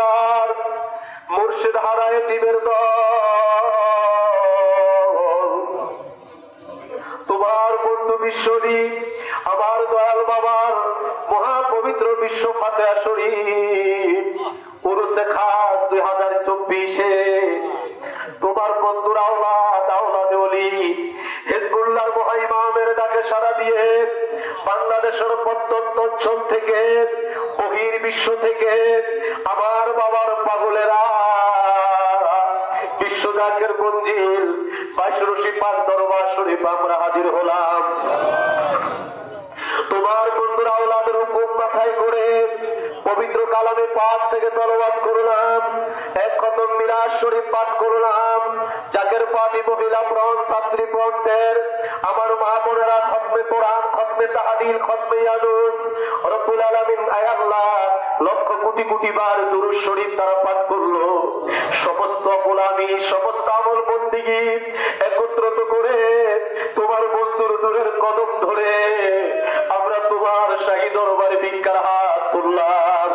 চিরগুণাগার মুর্শিদ হারায় টিমের তোমার বন্ধু বিশ্বরী, আমার দয়াল বাবার মহাপবিত্র বিশ্ব শরীফ। উরুসে খাস দুই হাজার চব্বিশে তোমার বন্ধুর আওলাদ আওলাদ অলি, হিজবুল্লাহর মহাইমামের ডাকে সারা দিয়ে বাংলাদেশের প্রত্যন্ত অঞ্চল থেকে বহির বিশ্ব থেকে, আমার বাবার পাগলেরা বিশ্বজাকের মঞ্জিল বাইশ রশি পাক দরবার শরীফ আমরা হাজির হলাম। তোমার বন্ধুরা আওলাদের হুকুম মাথায় করে পবিত্র কালামে পাঠ থেকে তলবাদ করলাম, এক খতম মিরাজ শরীফ পাঠ করলাম, জাকের পানি মহিলা প্রণ ছাত্রী প্রণদের আমার মা বোনেরা, খতমে কোরআন, খতমে তাহাদিল, খতমে ইয়ানুস রব্বুল আলামিন, আয় আল্লাহ, লক্ষ কোটি কোটি বার দুরুদ শরীফ তারা পাঠ করল। সমস্ত গোলামি, সমস্ত আমল বন্দিগি একত্রিত করে তোমার বন্ধুর দূরের কদম ধরে আমরা তোমার শাহী দরবারে ভিক্ষার হাত তুললাম।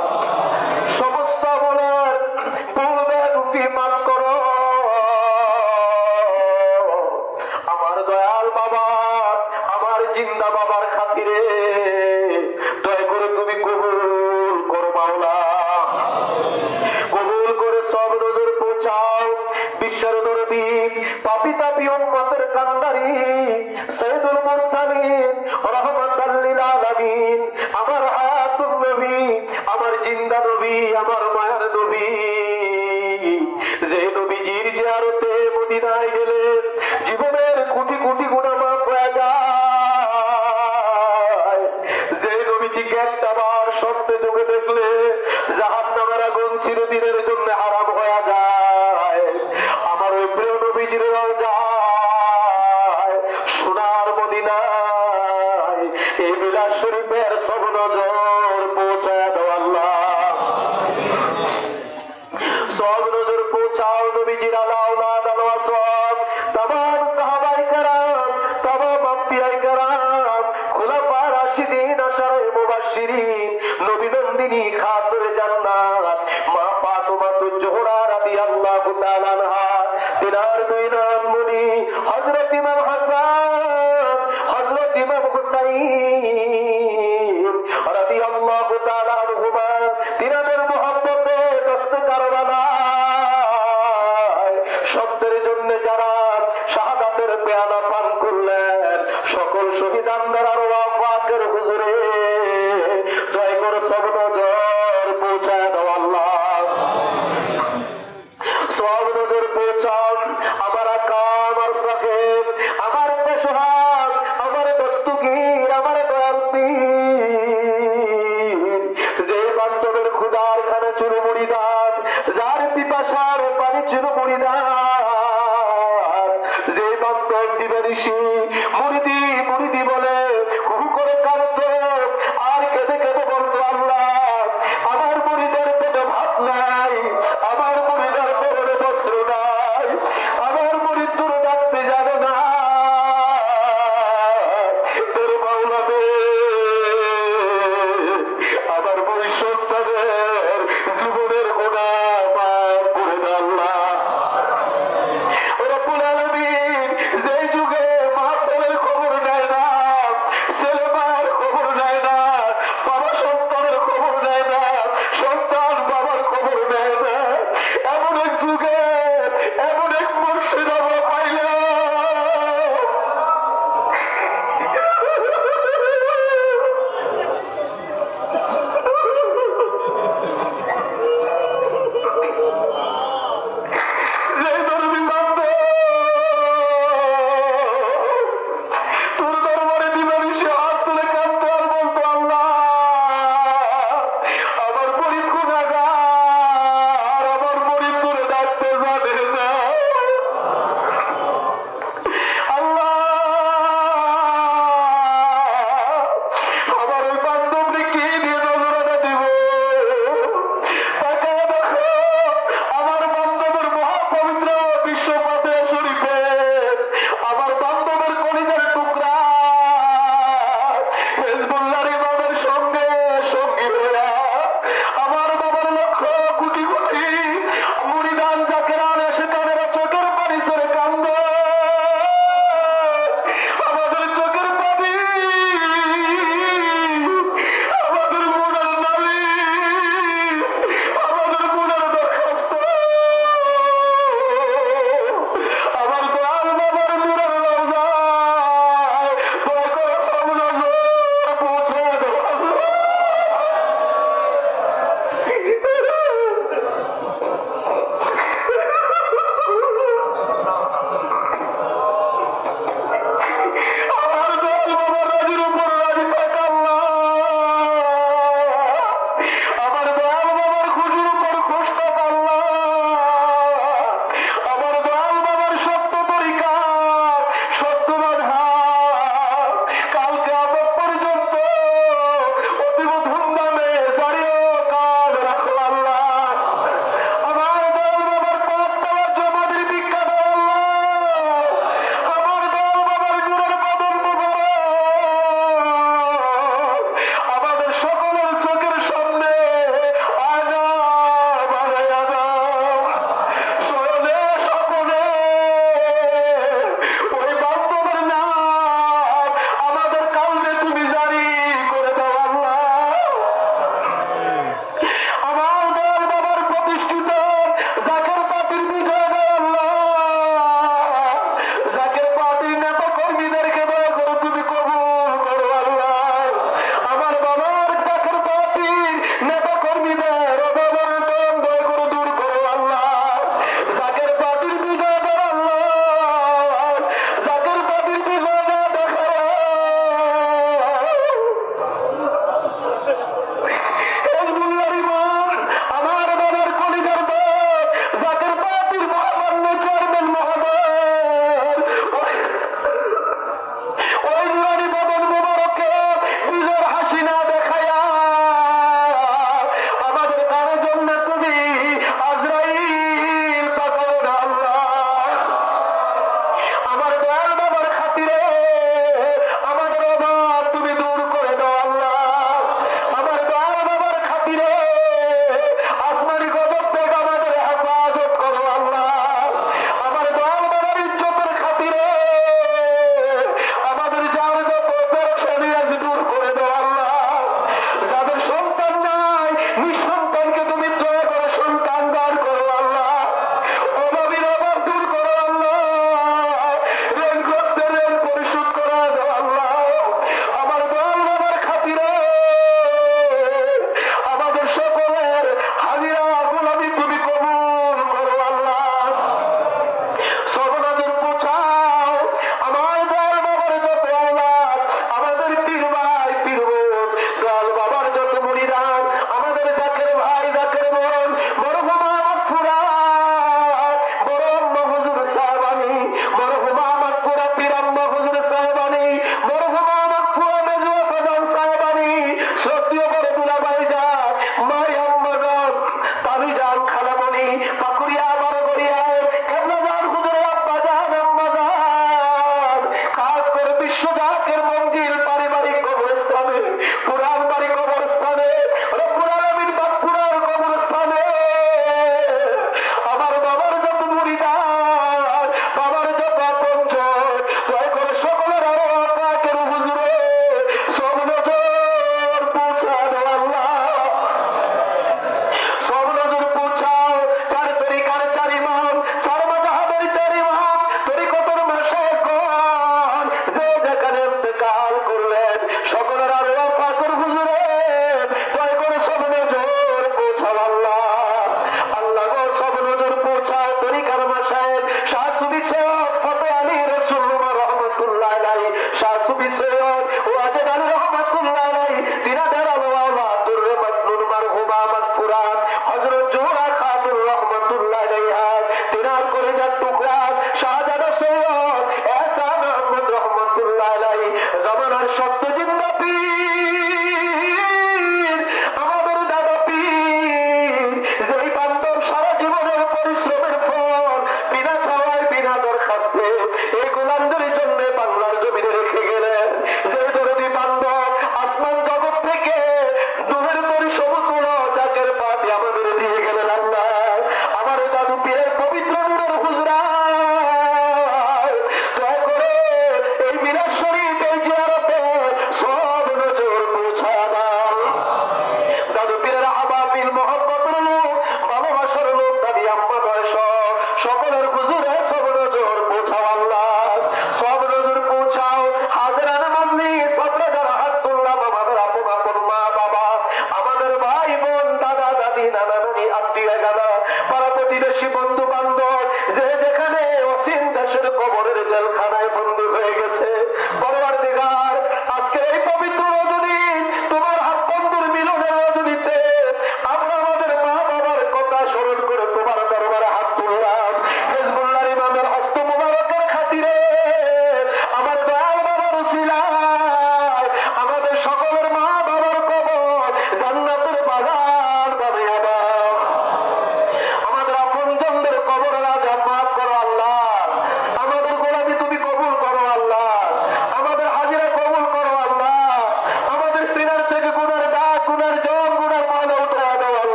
মুবাশশিরিন নবী নন্দিনী খাতুনে জান্নাত। আমার ভবিষ্যৎ তাদের জীবনের গোনা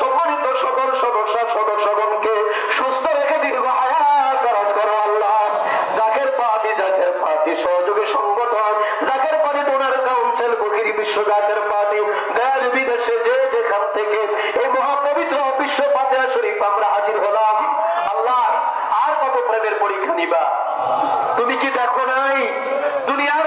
সম্মানিত সকল সদস্য সদস্যগণকে সুস্থ রেখে দীর্ঘ হায়াত করাজ করো আল্লাহ। যাকের পাতি যাকের পাতি সহযোগী সংগঠন যাকের পানি ডোনার কাউন্সিল বকিরি বিশ্ব যাকের পাতি দেশ বিদেশে যে যেখান থেকে এই মহাপবিত্র বিশ্ব পাতে শরীফ আমরা হাজির হলাম, আল্লাহ আর কত প্রেমের পরীক্ষা নিবা? তুমি কি দেখো নাই? দুনিয়ার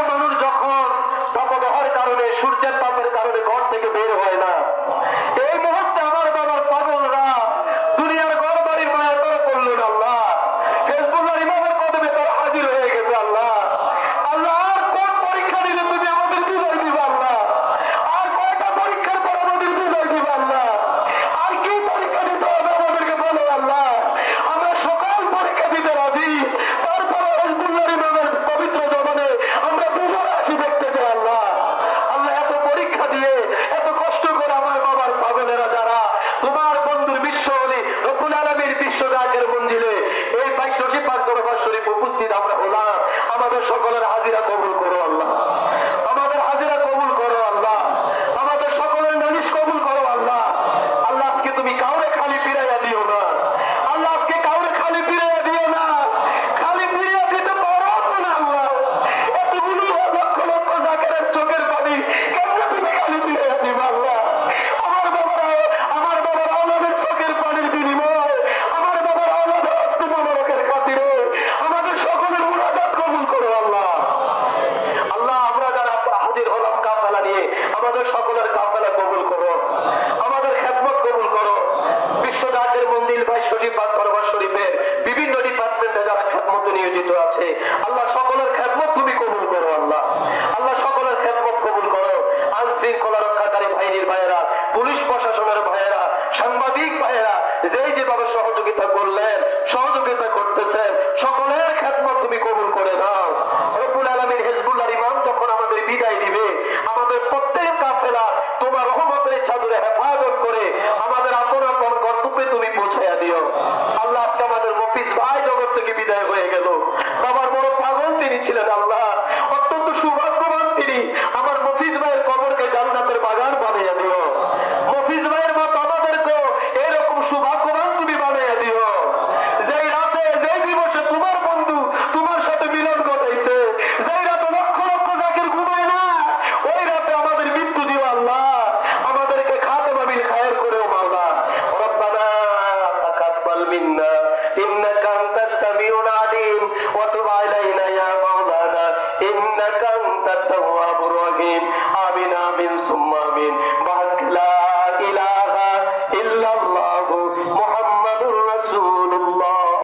খেদমত নিয়োজিত আছে। আল্লাহ সকলের খেদমত তুমি কবুল করো, আল্লাহ। আল্লাহ সকলের খেদমত কবুল করো। আইন শৃঙ্খলা রক্ষাকারী বাহিনীর ভাইয়েরা, পুলিশ প্রশাসনের ভাইয়েরা, সাংবাদিক ভাইয়েরা, যেই যেভাবে সহযোগিতা করলেন, সহযোগিতা করতেছেন, সকলের খেদমত তুমি কবুল